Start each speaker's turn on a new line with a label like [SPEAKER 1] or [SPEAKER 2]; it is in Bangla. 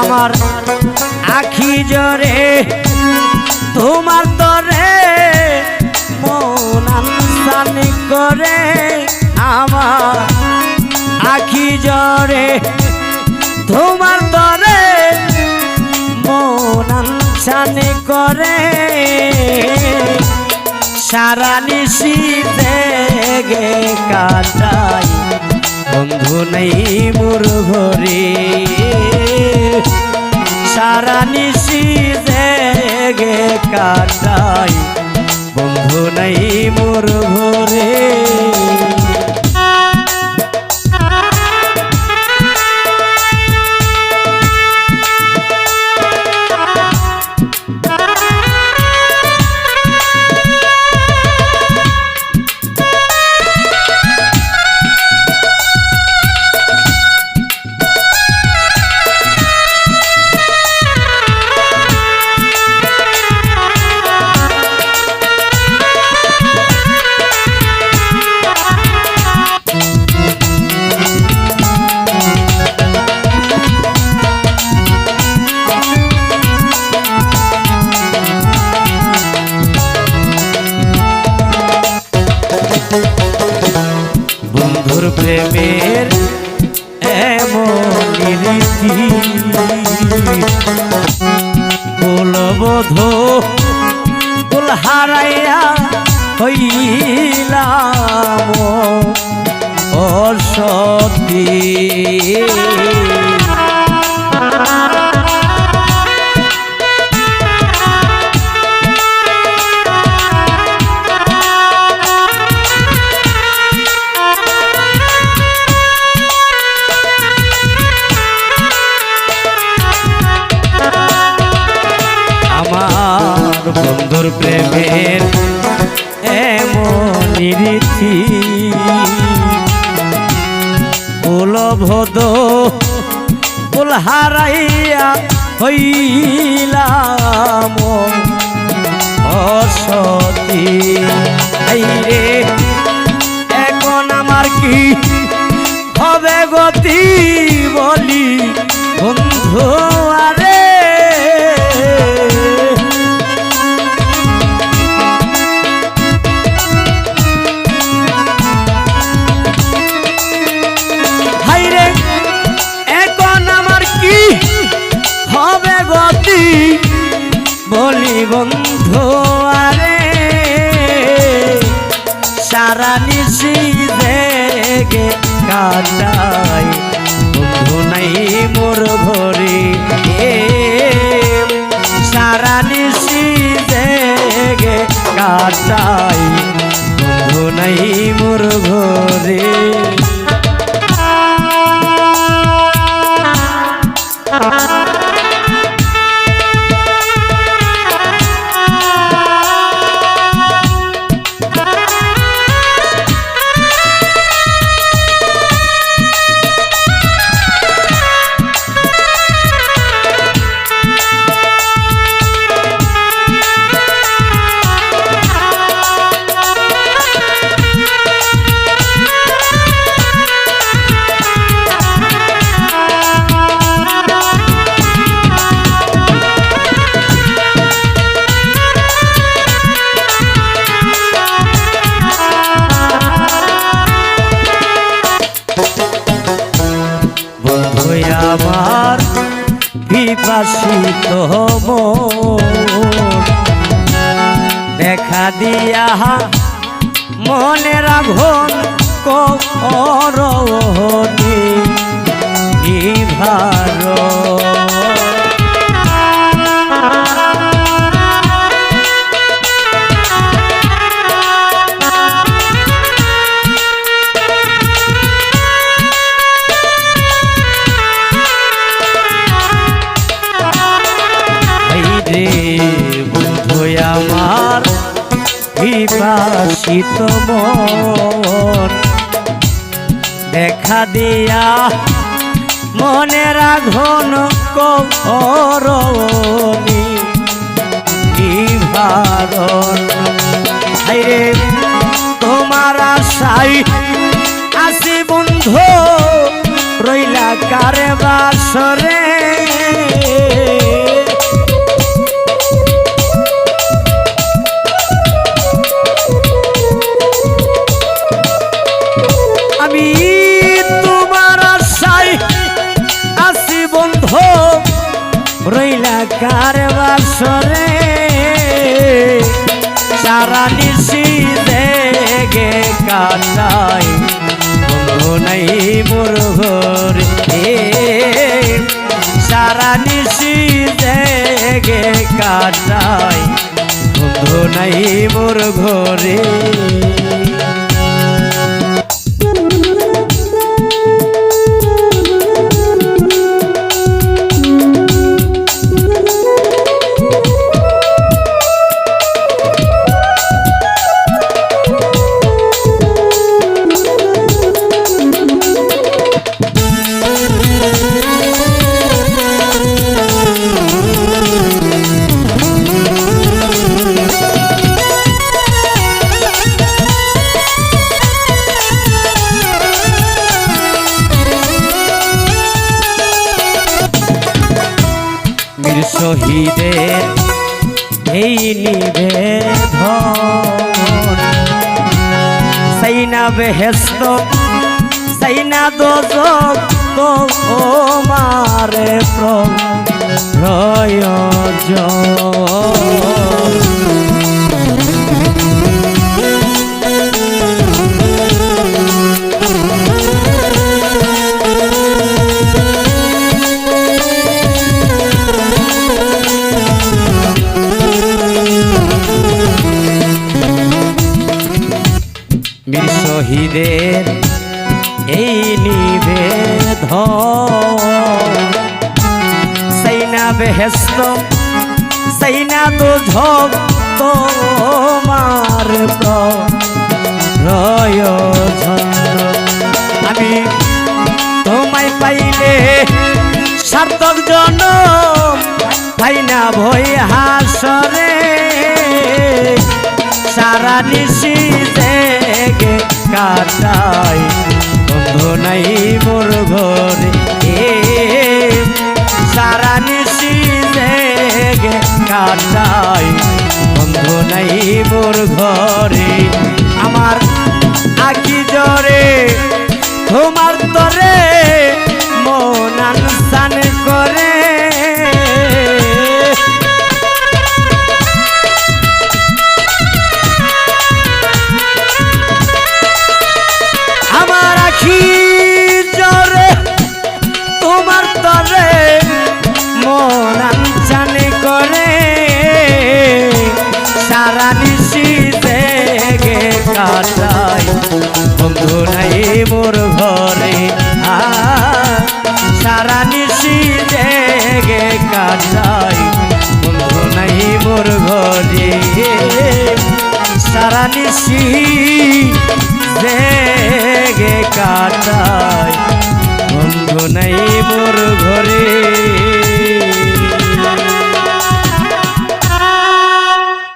[SPEAKER 1] আমার আখি জরে, তোমার তরে মন আনসানি করে। আমার আখি জরে, তোমার তরে মন আনসানি করে। সারা নিশি গে কাটাই বন্ধু নেই মোর ঘরে। সারা নিশি গে কাটাই। বন্ধু নেই মোর ঘরে। প্রেমের এমন রীতি। কুলবোধ গোল হারাইয়া হইলাম অসতী। এমন রীতি কুলভদ কুল হারাইয়া হইলাম। অসতী। এখন আমার কি হবে গতি? বন্ধু, আরে, সারা নিশি দেগে কাটাই। বন্ধু নাই মোর ঘরে এ, সারা নিশি দেগে কাটাই। বন্ধু নাই মোর ঘরে বিপাসিত দেখা দিয়া মনের আঘন করনি নিভার। রে বন্ধু আমার বিপাসিত মন। দেখা দিয়া মনের আঘন করনি নিভারণ হাইরে তোমার আশাই আসি বন্ধু রইলা কারে বাসরে সারা নিশি দেগে কাটাই বন্ধু নাই মোর ঘরে। সারা নিশি দেগে কাটাই বন্ধু নাই মোর ঘরে। শহীদের এই নিবেদন। সাইনা বেহেস্ত সাইনা দোজক তো মারে প্রয়োজন বেহেস্ত, সাইনা তো ঝক তোমার প্রয়োজন। আমি তোমায় পাইলে সার্থক জনম পাই না ভই হাসরে। সারা নিশি জেগে কাটাই, বন্ধু নাই মোর ঘরে। সারা নিশি জেগে কাটাই বন্ধু নাই মোর ঘরে। আমার আকি জরে তোমার তরে মন আনসান করে। সারা নিশি জেগে কাটাই। বন্ধু নাই মোর ঘরে সারা নিশি জেগে কাটাই। বন্ধু নাই মোর ঘরে সারা নিশি